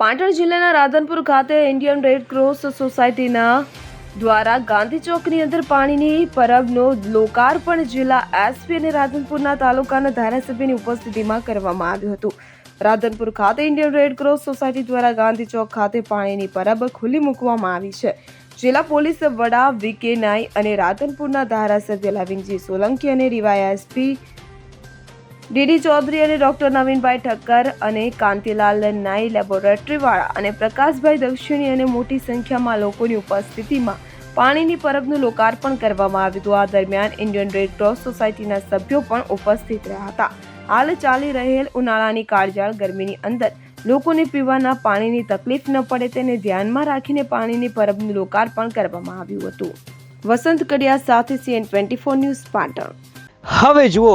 પાટણ જિલ્લાના રાધનપુર ખાતે Indian red cross સોસાયટીના દ્વારા ગાંધી ચોકની અંદર પાણીની પરબનો લોકાર્પણ જિલ્લા એસપી અને રાધનપુરના તાલુકાના ધારાસભ્યની ઉપસ્થિતિમાં કરવામાં આવ્યું હતું. રાધનપુર ખાતે ઇન્ડિયન રેડ ક્રોસ સોસાયટી દ્વારા ગાંધી ચોક ખાતે પાણીની પરબ ખુલ્લી મૂકવામાં આવી છે. જિલ્લા પોલીસ વડા વીકે નાઈ અને રાધનપુરના ધારાસભ્ય લવિંગજી સોલંકી અને રીવાય એસપી ડીડી ચૌધરી અને ડોક્ટર નવીનભાઈ ઠક્કર અને કાંતિલાલ નાઈ લેબોરેટરીવાળા અને પ્રકાશભાઈ દક્ષિણી અને મોટી સંખ્યામાં લોકોની ઉપસ્થિતિમાં પાણીની પરબનું લોકાર્પણ કરવામાં આવ્યું હતું. આ દરમિયાન ઇન્ડિયન રેડ ક્રોસ સોસાયટીના સભ્યો પણ ઉપસ્થિત રહ્યા હતા. હાલ ચાલી રહેલ ઉનાળાની કાળજાળ ગરમીની અંદર લોકોને પીવાના પાણીની તકલીફ ન પડે તેને ધ્યાનમાં રાખીને પાણીની પરબનું લોકાર્પણ કરવામાં આવ્યું હતું. વસંત કડિયા સાથે CN twenty four news Patan. હવે જુઓ